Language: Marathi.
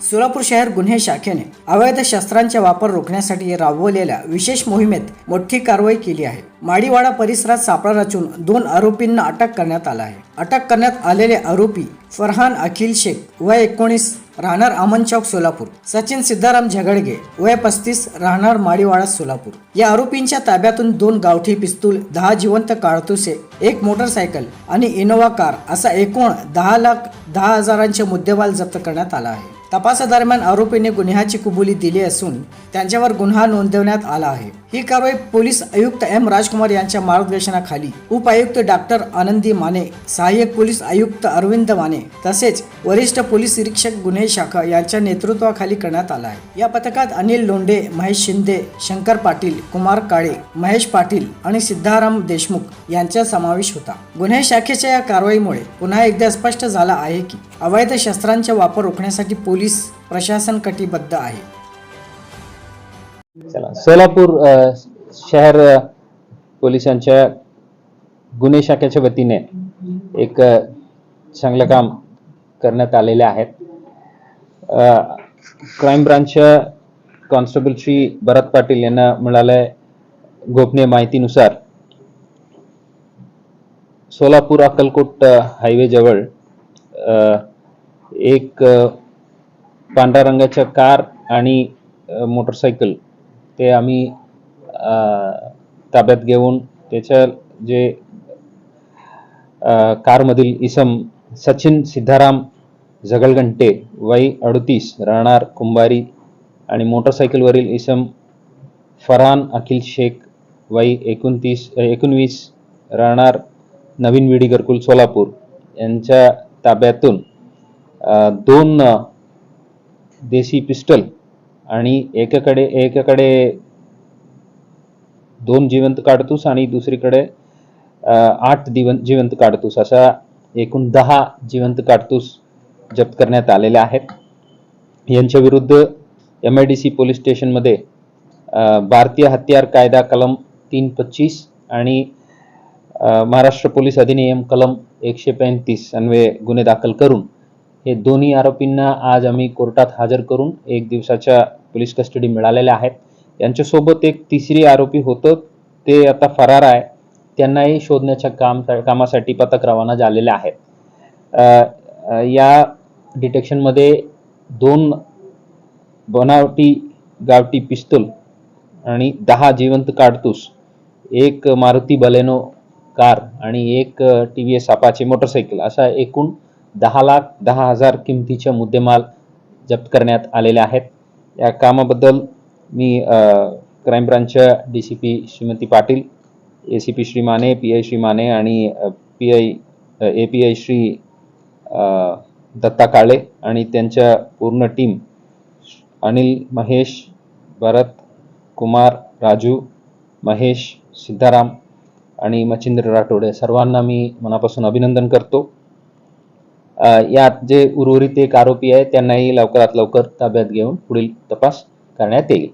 सोलापूर शहर गुन्हे शाखेने अवैध शस्त्रांचा वापर रोखण्यासाठी राबवलेल्या विशेष मोहिमेत मोठी कारवाई केली आहे. माडीवाडा परिसरात सापळा रचून दोन आरोपींना अटक करण्यात आला आहे. अटक करण्यात आलेले आरोपी फरहान अखिल शेख वय एकोणीस राहणार अमन चौक सोलापूर. सचिन सिद्धाराम झगडगे वय पस्तीस राहणार माडीवाडा सोलापूर. या आरोपींच्या ताब्यातून दोन गावठी पिस्तूल दहा जिवंत काळतुसे एक मोटरसायकल आणि इनोवा कार असा एकूण दहा लाख दहा हजारांचे मुद्देमाल जप्त करण्यात आला आहे. तपासादरम्यान आरोपीने गुन्ह्याची कबुली दिली असून त्यांच्यावर गुन्हा नोंदवण्यात आला आहे. ही कारवाई पोलीस आयुक्त एम. राजकुमार यांच्या मार्गदर्शनाखाली उपायुक्त डॉक्टर आनंदी माने सहाय्यक पोलीस आयुक्त अरविंद माने तसेच वरिष्ठ पोलीस निरीक्षक गुन्हे शाखा यांच्या नेतृत्वाखाली करण्यात आला आहे. या पथकात अनिल लोंढे महेश शिंदे शंकर पाटील कुमार काळे महेश पाटील आणि सिद्धाराम देशमुख यांचा समावेश होता. गुन्हे शाखेच्या या कारवाईमुळे पुन्हा एकदा स्पष्ट झाला आहे की अवैध शस्त्रांचा वापर रोखण्यासाठी पोलीस प्रशासन कटिबद्ध आहे. सोलापूर शहर पोलिसांच्या गुन्हे शाखेच्या वतीने एक चांगलं काम करण्यात आलेले आहेत. क्राईम ब्रांचच्या कॉन्स्टेबल श्री भरत पाटील यांना मिळालंय गोपनीय माहितीनुसार. सोलापूर अक्कलकोट हायवे जवळ एक पांढऱ्या रंगाच्या कार आणि मोटरसायकल ते आम्ही ताब्यात घेऊन त्याच्या जे कारमधील इसम सचिन सिद्धाराम झगलघंटे वय अडतीस राहणार कुंभारी आणि मोटरसायकलवरील इसम फरहान अखिल शेख वय एकोणतीस एकोणवीस राहणार नवीन विडी घरकुल सोलापूर यांच्या ताब्यातून दोन देसी पिस्टल आणि एकाकडे एकाकडे दोन जिवंत काडतूस आणि दुसरीकडे आठ दिवंत जिवंत काडतूस. अशा एकूण दहा जिवंत काडतूस जप्त करण्यात आलेल्या आहेत. यांच्या विरुद्ध M I D C police स्टेशनमध्ये भारतीय हत्यार कायदा कलम तीन पच्चीस आणि महाराष्ट्र पोलीस अधिनियम कलम एकशे पैंतीस अन्वये गुन्हे दाखल करून हे दोन्ही आरोपींना आज आम्ही कोर्टात हजर करून एक दिवसाच्या पोलीस कस्टडी मिळालेल्या आहेत. यांच्यासोबत एक तिसरी आरोपी होतं ते आता फरार आहे. त्यांनाही शोधण्याच्या काम कामासाठी पथक रवाना झालेले आहेत. या डिटेक्शनमध्ये दोन बनावटी गावटी पिस्तूल आणि दहा जिवंत काडतूस एक मारुती बलेनो कार आणि एक T V S Apache motorcycle असा एकूण दहा लाख दहा हजार किमतीच्या मुद्देमाल जप्त करण्यात आलेले आहेत. या कामाबद्दल मी crime ब्रांचच्या D C P Shrimati Patil A C P Shri Mane P I Shri Mane आणि P I A P I Shri Datta Kale आणि त्यांच्या पूर्ण टीम अनिल महेश भरत कुमार राजू महेश सिद्धाराम आणि मच्छिंद्र राठोडे सर्वांना मी मनापासून अभिनंदन करतो. यात जे उर्वरित एक आरोपी आहे त्यांनाही लवकरात लवकर ताब्यात घेऊन पुढील तपास करण्यात येईल.